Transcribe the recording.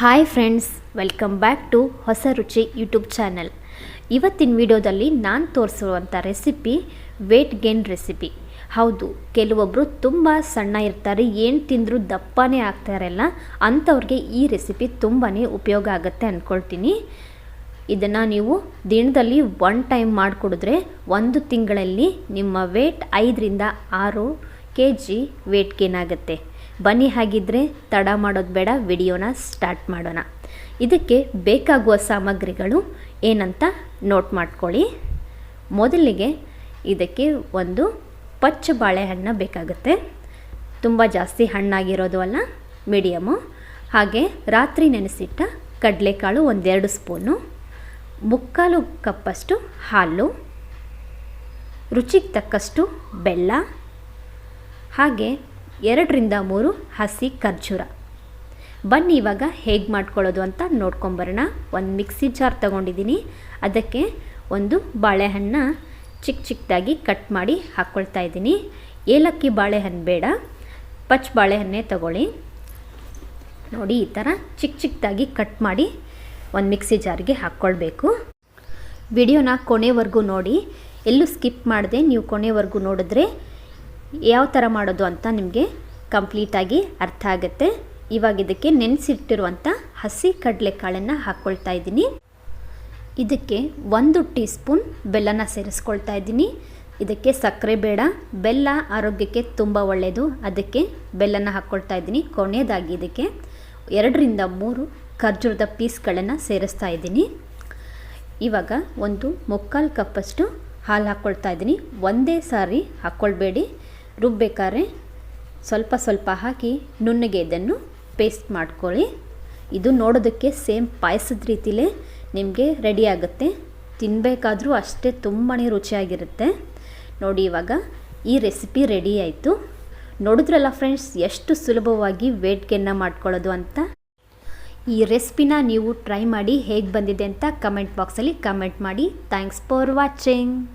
Hi friends welcome back to Hosa Ruchi YouTube channel ಇವತ್ತಿನ ವಿಡಿಯೋದಲ್ಲಿ ನಾನು ತೋರಿಸಿರುವಂಥ ರೆಸಿಪಿ ವೇಟ್ ಗೇನ್ ರೆಸಿಪಿ ಹೌದು ಕೆಲವೊಬ್ಬರು ತುಂಬ ಸಣ್ಣ ಇರ್ತಾರೆ, ಏನು ತಿಂದರೂ ದಪ್ಪನೇ ಆಗ್ತಾರಲ್ಲ ಅಂಥವ್ರಿಗೆ ಈ ರೆಸಿಪಿ ತುಂಬಾ ಉಪಯೋಗ ಆಗುತ್ತೆ ಅಂದ್ಕೊಳ್ತೀನಿ ಇದನ್ನು ನೀವು ದಿನದಲ್ಲಿ ಒನ್ ಟೈಮ್ ಮಾಡಿಕೊಡಿದ್ರೆ ಒಂದು ತಿಂಗಳಲ್ಲಿ ನಿಮ್ಮ ವೇಟ್ ಐದರಿಂದ ಆರು ಕೆ ಜಿ ವೇಟ್ ಗೇನ್ ಆಗುತ್ತೆ ಬನ್ನಿ ಹಾಗಿದ್ರೆ ತಡ ಮಾಡೋದು ಬೇಡ, ವಿಡಿಯೋನ ಸ್ಟಾರ್ಟ್ ಮಾಡೋಣ. ಇದಕ್ಕೆ ಬೇಕಾಗುವ ಸಾಮಗ್ರಿಗಳು ಏನಂತ ನೋಟ್ ಮಾಡ್ಕೊಳ್ಳಿ. ಮೊದಲಿಗೆ ಇದಕ್ಕೆ ಒಂದು ಪಚ್ಚ ಬಾಳೆಹಣ್ಣು ಬೇಕಾಗುತ್ತೆ. ತುಂಬ ಜಾಸ್ತಿ ಹಣ್ಣಾಗಿರೋದು ಅಲ್ಲ, ಮೀಡಿಯಮು. ಹಾಗೆ ರಾತ್ರಿ ನೆನೆಸಿಟ್ಟ ಕಡಲೆಕಾಳು ಒಂದೆರಡು ಸ್ಪೂನು, ಮುಕ್ಕಾಲು ಕಪ್ಪಷ್ಟು ಹಾಲು, ರುಚಿಗೆ ತಕ್ಕಷ್ಟು ಬೆಲ್ಲ ಹಾಗೆ ಎರಡರಿಂದ ಮೂರು ಹಸಿ ಖರ್ಜೂರ. ಬನ್ನಿ ಇವಾಗ ಹೇಗೆ ಮಾಡ್ಕೊಳ್ಳೋದು ಅಂತ ನೋಡ್ಕೊಂಬರೋಣ. ಒಂದು ಮಿಕ್ಸಿ ಜಾರ್ ತಗೊಂಡಿದ್ದೀನಿ. ಅದಕ್ಕೆ ಒಂದು ಬಾಳೆಹಣ್ಣ ಚಿಕ್ಕ ಚಿಕ್ಕದಾಗಿ ಕಟ್ ಮಾಡಿ ಹಾಕ್ಕೊಳ್ತಾ ಇದ್ದೀನಿ. ಏಲಕ್ಕಿ ಬಾಳೆಹಣ್ಣು ಬೇಡ. ಪಚ್ ಬಾಳೆಹಣ್ಣೇ ತಗೊಳ್ಳಿ. ನೋಡಿ, ಈ ಥರ ಚಿಕ್ಕ ಚಿಕ್ಕದಾಗಿ ಕಟ್ ಮಾಡಿ ಒಂದು ಮಿಕ್ಸಿ ಜಾರಿಗೆ ಹಾಕ್ಕೊಳ್ಬೇಕು ವಿಡಿಯೋನ ಕೊನೆವರೆಗೂ ನೋಡಿ. ಎಲ್ಲೂ ಸ್ಕಿಪ್ ಮಾಡದೆ ನೀವು ಕೊನೆವರೆಗೂ ನೋಡಿದ್ರೆ ಯಾವ ಥರ ಮಾಡೋದು ಅಂತ ನಿಮಗೆ ಕಂಪ್ಲೀಟಾಗಿ ಅರ್ಥ ಆಗುತ್ತೆ. ಇವಾಗ ಇದಕ್ಕೆ ನೆನೆಸಿಟ್ಟಿರುವಂಥ ಹಸಿ ಕಡಲೆಕಾಳನ್ನು ಹಾಕ್ಕೊಳ್ತಾ ಇದ್ದೀನಿ. ಇದಕ್ಕೆ ಒಂದು ಟೀ ಸ್ಪೂನ್ ಬೆಲ್ಲನ ಸೇರಿಸ್ಕೊಳ್ತಾ ಇದ್ದೀನಿ. ಇದಕ್ಕೆ ಸಕ್ಕರೆ ಬೇಡ, ಬೆಲ್ಲ ಆರೋಗ್ಯಕ್ಕೆ ತುಂಬ ಒಳ್ಳೆಯದು ಅದಕ್ಕೆ ಬೆಲ್ಲನ ಹಾಕ್ಕೊಳ್ತಾ ಇದ್ದೀನಿ. ಕೊನೆಯದಾಗಿ ಇದಕ್ಕೆ ಎರಡರಿಂದ ಮೂರು ಖರ್ಜೂರದ ಪೀಸ್ಗಳನ್ನು ಸೇರಿಸ್ತಾ ಇದ್ದೀನಿ. ಇವಾಗ ಒಂದು ಮುಕ್ಕಾಲು ಕಪ್ಪಷ್ಟು ಹಾಲು ಹಾಕ್ಕೊಳ್ತಾ ಇದ್ದೀನಿ. ಒಂದೇ ಸಾರಿ ಹಾಕ್ಕೊಳ್ಬೇಡಿ ರುಬ್ಬೇಕಾದ್ರೆ ಸ್ವಲ್ಪ ಸ್ವಲ್ಪ ಹಾಕಿ ನುಣ್ಣಗೆ ಇದನ್ನು ಪೇಸ್ಟ್ ಮಾಡ್ಕೊಳ್ಳಿ. ಇದು ನೋಡೋದಕ್ಕೆ ಸೇಮ್ ಪಾಯಸದ ರೀತಿಲೇ ನಿಮಗೆ ರೆಡಿ ಆಗುತ್ತೆ. ತಿನ್ನಬೇಕಾದ್ರೂ ಅಷ್ಟೇ ತುಂಬಾ ರುಚಿಯಾಗಿರುತ್ತೆ. ನೋಡಿ ಇವಾಗ ಈ ರೆಸಿಪಿ ರೆಡಿ ಆಯಿತು. ನೋಡಿದ್ರಲ್ಲ ಫ್ರೆಂಡ್ಸ್ ಎಷ್ಟು ಸುಲಭವಾಗಿ ವೇಟ್ ಗೇನ್ನ ಮಾಡ್ಕೊಳ್ಳೋದು ಅಂತ? ಈ ರೆಸಿಪಿನ ನೀವು ಟ್ರೈ ಮಾಡಿ ಹೇಗೆ ಬಂದಿದೆ ಅಂತ ಕಮೆಂಟ್ ಬಾಕ್ಸಲ್ಲಿ ಕಮೆಂಟ್ ಮಾಡಿ. Thanks for watching